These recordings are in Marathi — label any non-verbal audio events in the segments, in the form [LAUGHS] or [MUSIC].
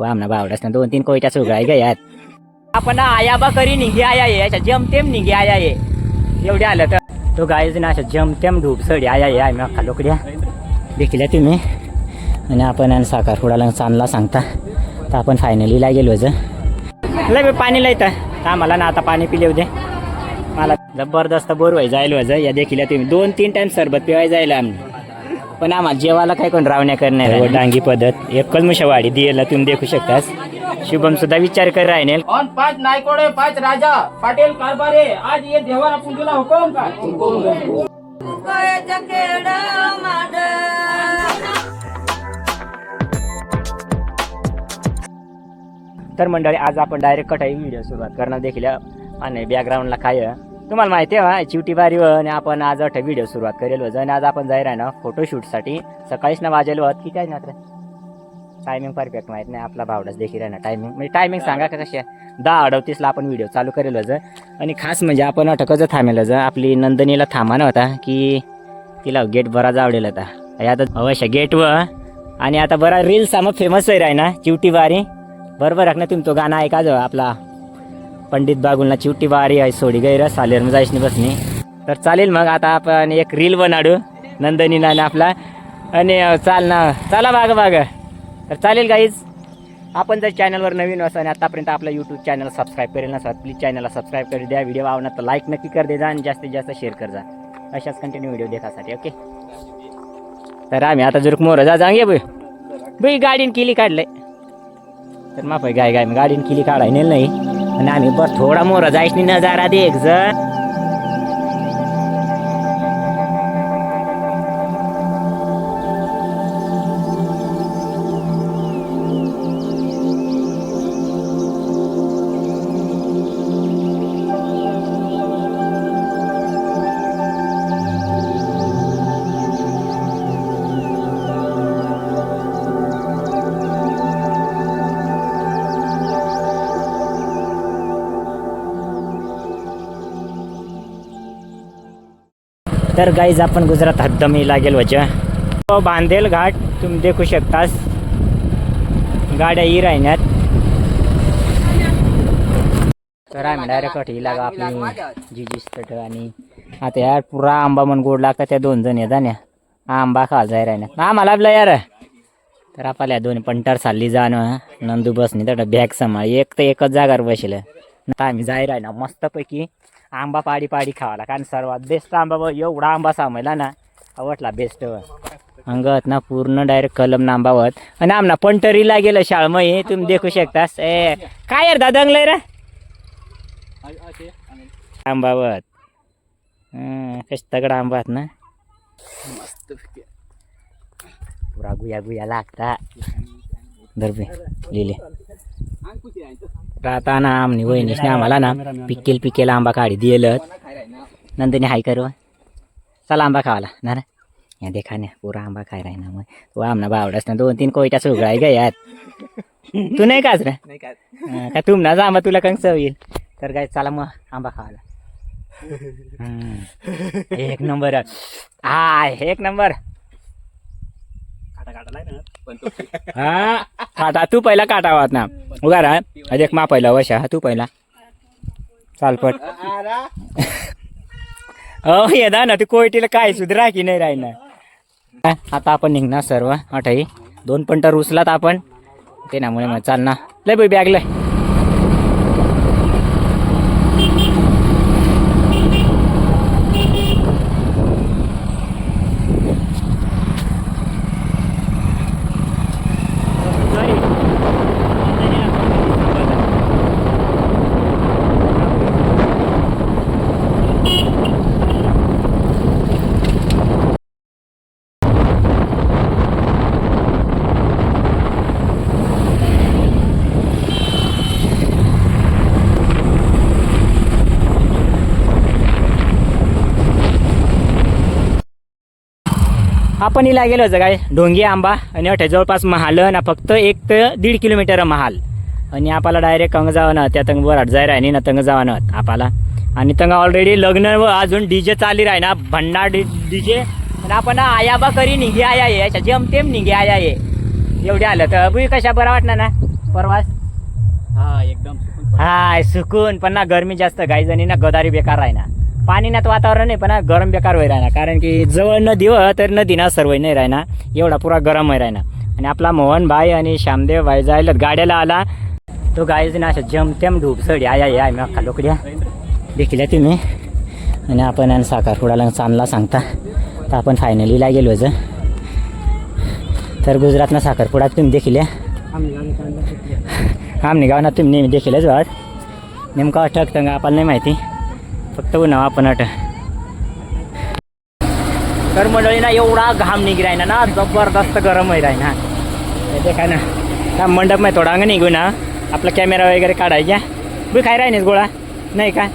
व आमना बावडास ना दोन तीन कोयत्या सुगळाय गयात. आपण आयाबा करी निघे आया ये अशा जमतेम निघे आया ये. एवढे आलं तर. तो गायच ना अशा जमतेम धूप सडी आया ये आम्ही अख्खा लोकड्या. देखील तुम्ही. आणि आपण आणि साखरपुडाला चांदला सांगता. तर आपण फायनलीला गेलो लय पाणी लायतं तर. आम्हाला ना आता पाणी पिले दे मला जबरदस्त बोर व्हाय जायला व्हायचं या देखील तुम्ही. दोन तीन टाइम सरबत पिवाय जायला आम्ही. पण आम्हाला जेवायला काय कोण रावण्या करणार डांगी पद्धत. एकच मुशवाडी दियला तुम्ही देखू शकतास. शुभम सुद्धा विचार कर राहिले और पांच नायकोडे पांच राजा. पाटील कारभारे आज ये देवारा पुंजूला हुकुम का? तर मंडळी आज आपण डायरेक्ट कटाई व्हिडिओ सुरुवात करणार. देखील आणि बॅकग्राऊंडला काय आहे? तुम्हाला माहिती आहे चिवटी बारी आणि आपण आज अठ व्हिडिओ सुरुवात करेल होतं आणि आज आपण जाईल आहे ना फोटोशूटसाठी सकाळीच ना वाजेलो होत की काय ना टायमिंग परफेक्ट माहीत नाही आपला भावडाच देखील आहे ना टायमिंग म्हणजे टायमिंग सांगा का कशी आहे? दहा अडतीसला आपण व्हिडिओ चालू करेल होतं आणि खास म्हणजे आपण अटकच थांबेल जर आपली नंदनीला थांबाना होता की तिला गेट बराच आवडेल होता हे आता अवश्य गेटवर आणि आता बरा रील्स मग फेमस होईल आहे ना चिवटी बारी बरोबर आहे ना तुम्ही तो गाणं ऐका जो आपला. पंडित बागुलना चिवटी बारी आहे सोडी गैर सालेर मग जायची बसणी तर चालेल मग आता आपण एक रील बनाडू नंदनी आणि आपला. आणि चाल ना चला बाग बाग. तर चालेल गाईज आपण जर चॅनलवर नवीन असा आणि आतापर्यंत आपला यूट्यूब चॅनल सबस्क्राईब करेल नसा प्लीज चॅनलला सबस्क्राईब करू द्या. व्हिडिओ आवडला तर लाईक नक्की कर दे जा आणि जास्तीत जास्त शेअर कर जा. अशाच कंटिन्यू व्हिडिओ देखासाठी ओके तर आम्ही आता जर मोर जा जांगे बाई बई गाडीन किली काढलंय. तर माफ आहे गाय गाय गाडीन किली काढाय नेल नाही. आणि आम्ही बस थोडा मोर जायची नजारा देख जर. तर गाईज आपण गुजरात हद्दमीला लागेल वच्या तो हो, बांधेल घाट. तुम्ही देखू शकतास. गाड्या ही राहण्यात. तर आम्ही डायरेक्ट हिला गा आपली जी तट आणि आता यार पुरा आंबा म्हणून गोड लागतात त्या दोन जण येतात ना. आंबा खाल जाय राहण्यात. आम्हाला आपला यार. तर आपल्या दोन पंटर चालली जाणं नंदू बसनी तर बॅग सांभाळ. एक तर एकच जागावर बसलं. आम्ही जाय राहिना मस्तपैकी आंबा पाडी पाडी खावाला. कारण सर्वात बेस्ट आंबा एवढा आंबा सांभाळला ना आवडला बेस्ट अंगत ना पूर्ण डायरेक्ट कलम ना आंबा होत आणि आमना पंटरीला गेलं शाळमय तुम्ही देखू शकतास. ए काय यार दादंगलंय रे? आंबावत कश तगडा आंबात ना. पुरा गुया गुया लागता. दरबे लिहिले राहताना आमनी वहिनीसने आम्हाला ना पिकेल पिकेल आंबा काढी दिलं नंदिनी हाय करू. चला आंबा खावाला. ना रे. या देखा ना पुरा आंबा खाय राही ना मग. तू आमना बावडास ना दोन तीन कोयत्या सुगळाय ग यात. तू नाही काच रे? हा, का तुमनाच आंबा तुला कंग चव येईल. तर काय चला मग आंबा खावाला. [LAUGHS] एक नंबर. हा एक नंबर. हा काटा तू पहिला काटा वात ना. उगा रा एक मा पहिला वशा तू पहिला. चालपट हो येदा ना तू कोयटीला काय सुधरा की नाही राहिना आता आपण निघणार सर्व अठाई दोन पंटर उचलात आपण. ते नामुळे मग चाल ना. लय बाई बॅग लय. आपण हिला गेलो होतं काय? ढोंगी आंबा आणि अठ्या जवळपास महाल ना फक्त एक ते दीड किलोमीटर महाल. आणि आपल्याला डायरेक्ट कंग जावं त्या तंग वर जाय राहिनी ना तंग जावं आपल्याला आणि तंग ऑलरेडी लग्न व अजून डीजे चाली राही ना भंडार डी डीजे आणि आपण आयाबा करी निघे आया ये अशा जमतेम निघे आया ये. एवढे आलं तर बुई कशा बरं वाटणार ना? प्रवास? हा एकदम. हाय सुकून. पण ना गरमी जास्त. काही जणी ना गदारी बेकार आहे ना. पाणी ना वातावरण आहे पण गरम बेकार होई राहिना कारण की जवळ नदी व तर नदी ना सर्व नाही राहिना एवढा पुरा गरम होई राहिना आणि आपला मोहन भाई आणि श्यामदेव भाई जायला गाड्याला आला. तो गायचं ना असं जमतेम डूब सडी आय आय आय मी अख्खा लोकड्या. देखील तुम्ही. आणि आपण आणि साखरपुडाला चांदला सांगता. तर आपण फायनलीला गेलो ज. तर गुजरातनं साखरपुडा तुम्ही देखील या. आमने गावना तुम्ही नेहमी देखीलच वाट नेमका अटक तंग आपल्याला नाही माहिती. फक्त हो उन्हा आपण तर मंडळी ना एवढा घाम निघाय ना ना जबरदस्त गरम होई राही ना. ते काय ना हा मंडप नाही थोडा अंग निघू ना. आपला कॅमेरा वगैरे काढायचा बी काय राहिनेस गोळा? नाही का?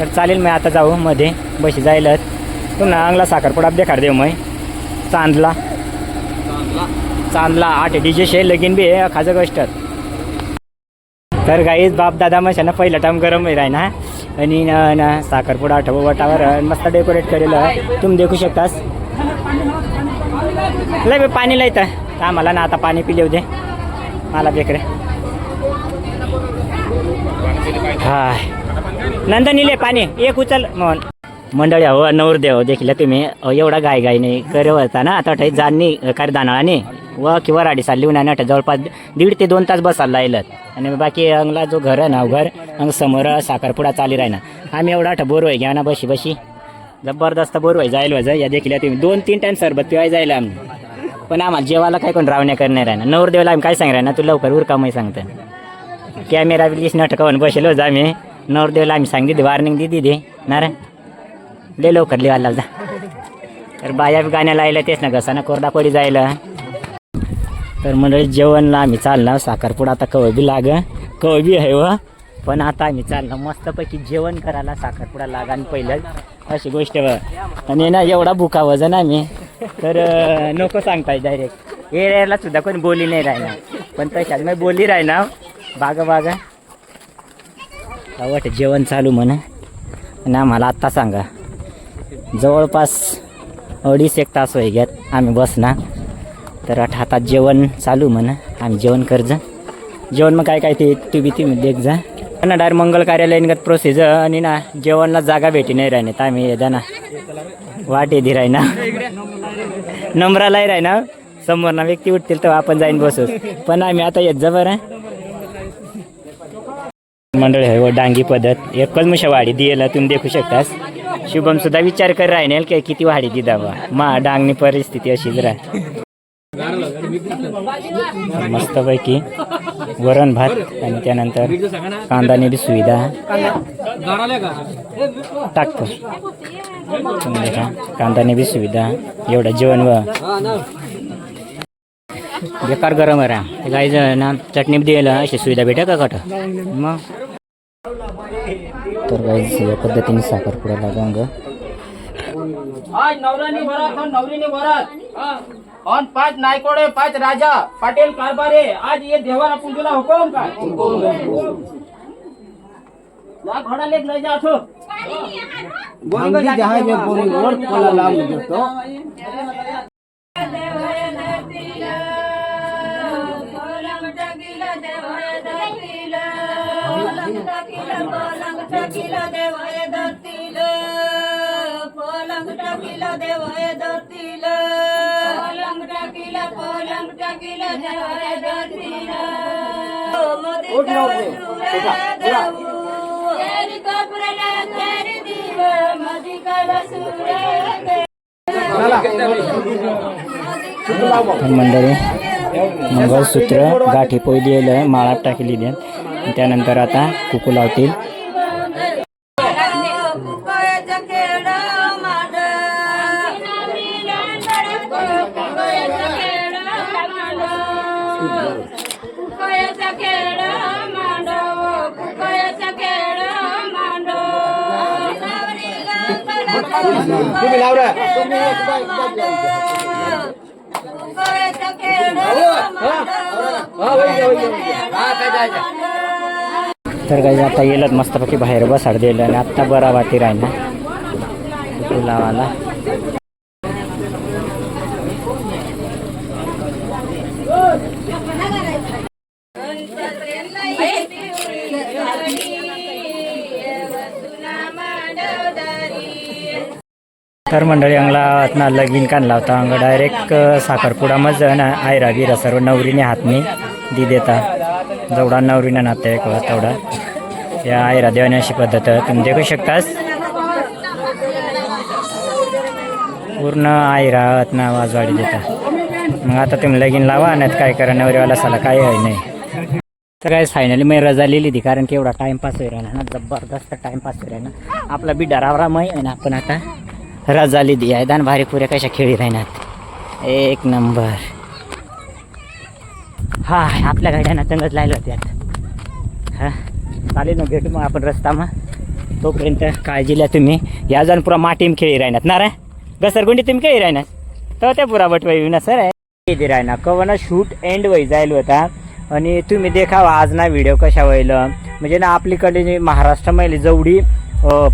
तर चालेल मग आता जाऊ मध्ये. बशी जायलाच पुन्हा अंगला साखरपुडा देखाड देऊ मग. चांदला. चांदला आठ डीजे शे लगीन बी आहे खाजं गोष्ट. तर गाईच बाप दादा मशाना पहिला टाइम गरम आहे ना. आणि ना ना साखरपुडा आठव वाटावर मस्त डेकोरेट केलेलं. आहे तुम्ही देखू शकतास. लय पाणी लय तर आम्हाला ना आता पाणी पिले होते. मला बेकरे हाय. नंदनीले पाणी. एक उचल मोहन. मंडळी हो नवरदेव देखील तुम्ही. एवढा गाय गाय नाही करे होता ना आता ठे जाणनी कार दानाळाने व किंवा राडी चालली उन्हाने ना जवळपास दीड ते दोन तास बसायला लागलं आणि बाकी अंगला जो घर आहे ना घर अंग समोर साखरपुडा चाली राही ना आम्ही एवढा आठ बोर घ्या ना बशी बशी. जबरदस्त बोर व्हाय जायला व्हायचं या देखील तुम्ही दोन तीन टाईम सरबत पिवाय जाईल आम्ही. पण आम्हाला जेवायला काय कोण रावण्या करणार आहे ना? नवरदेवला आम्ही काय सांगणार ना? तू लवकर उरकामही सांगतं कॅमेरा बिलीस नटकावून बसेल जा आम्ही. नवरदेवला आम्ही सांगितली वार्निंग दिली दे ना लय लवकर लिहायला जा. तर बाया बी गाण्याला आयला तेच ना घसाना कोरडा पडी जायला. तर मंडळी जेवणला आम्ही चालणार साखरपुडा आता कवळ बी लाग कवळ बी आहे व. पण आता आम्ही चालणार मस्तपैकी जेवण करायला साखरपुडा लागा आणि पहिलं. अशी गोष्ट व. आणि ना एवढा भुका वजन आम्ही. तर नको सांगताय डायरेक्ट एरियाला सुद्धा कोणी बोली नाही राहणार. पण तशात मी बोली राहणार. बागा बागा. वाट जेवण चालू म्हणा. आणि आम्हाला आत्ता सांगा. जवळपास अडीच एक तास होई घ्यात आम्ही बसना. तर आता हातात जेवण चालू म्हणा. आम्ही जेवण कर्ज जेवण मग काय काय ते तू बी ती देख जा. ना डायरेक्ट मंगल कार्यालयगत प्रोसिजर आणि ना जेवणला जागा भेटी नाही राहिने तर आम्ही येदा ना. वाट येधी राहिना. नंबरालाही राहिना. समोर ना व्यक्ती उठतील तर आपण जाईन बसू पण आम्ही आता येत जा बरं. मंडळ आहे हो, डांगी पद्धत. एकच मुशा वाढी दियला तुम्ही देखू शकतास. शुभम सुद्धा विचार कर राहिनेल की किती वाढी वाडी दिदावा मा डांगनी परिस्थिती अशीच राह. मस्तपैकी वरण भात आणि त्यानंतर कांदा बी सुविधा. टाकतो. तुम्ही कांदा बी सुविधा. एवढं जेवण व. बेकार गरम आहे गाईज ना चटणी बी द्यायला अशी सुविधा भेटा का कट मग? तर काही या पद्धतीने साखरपुड्याला गंग आज नवरानी वरात और नवरीने वरात। और पाच नायकोडे पाच राजा पाटील कारभारे आज ये देवाला पूजूला हुकम का। जा घोडा लेक लय जा ठो पलंग देवाय धरतील पलंग टाकीला पलंग टाकीला देवाय धरतील तेरी कपड्याला तेरी दिव मधी काला सुरे तर मंडळी मंगळसूत्र गाठी पहिली माळात टाकली द्या त्यानंतर आता कुकू लावतील. तुम्ही लावरा. तर काही आता येलत मस्तपैकी बाहेर बसाड दिलं आणि आत्ता बरा वाटी राहिला. कुकू लावाला तर मंडळी अंगला लगीन काढला होता. अंग डायरेक्ट साखरपुडा मज ना आयरा बिरा सर्व नवरीने हातनी दी देता. जेवढा नवरीने नाता एक तेवढा. या आयरा देवाने अशी पद्धत तुम्ही देखू शकतास. पूर्ण आयरा ना वाजवाडी देता. मग आता तुम्ही लगीन लावा नाही काय करा नवरीवाला साला काय आहे नाही. तर काय फायनली मी रजा लिहिली ती कारण की एवढा टाइमपास होईल ना जबरदस्त टाइमपास होईल ना. आपला बी डरावरा मै आहे ना आपण आता रजाली लिहिली आहे. दान भारी पुऱ्या कशा खेळी राहणार एक नंबर. हा आपल्या गाड्यांना तंगच लागलं होते आता. हा? चालेल ना भेटू मग आपण रस्ता मग. तोपर्यंत काळजी घ्या तुम्ही. या जण पुरा माटीम खेळी राहणार ना रे? घसरगुंडी तुम्ही खेळी राहणार तर त्या पुरा बटवाई ना सर. किती राहणार कवना शूट एंड वय जाईल होता. आणि तुम्ही देखावा आज ना व्हिडिओ कशा व्हायला म्हणजे ना आपलीकडे महाराष्ट्रामध्ये जेवढी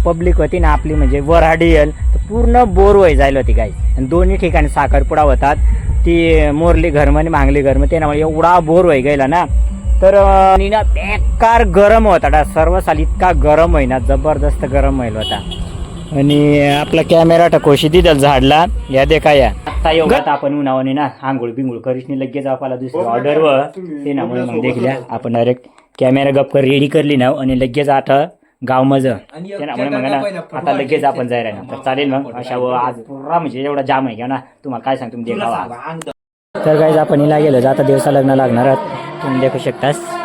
पब्लिक होती ना आपली म्हणजे वराडी येल. तर पूर्ण बोर वय जायला होती काही आणि दोन्ही ठिकाणी साखरपुडा होतात. ती मोरली घरम आणि मांगली घरम ते ना एवढा बोर वय गेला ना. तर ना बेकार गरम होता डा. सर्व साल इतका गरम आहे ना जबरदस्त गरम व्हायला होता. आणि आपला कॅमेरा टकोशी दिदल झाडला. या दे काय आता योगात आपण उन्हावणे ना आंघोळ बिंगोळ करीस नाही लगेच आपल्याला दुसरं ऑर्डर व ते ना मग देखल्या आपण डायरेक्ट कॅमेरा गप कर रेडी करली ना आणि लगेच आता गाव मज ते ना म्हणून मग ना आता लगेच आपण जायला ना तर चालेल मग. अशा व आज पुरा म्हणजे एवढा जाम आहे. का ना तुम्हाला काय सांग तुम्ही देखावा तर काही आपण हिला गेलो. आता दिवसा लग्न लागणार आहात. तुम्ही देखू शकतास.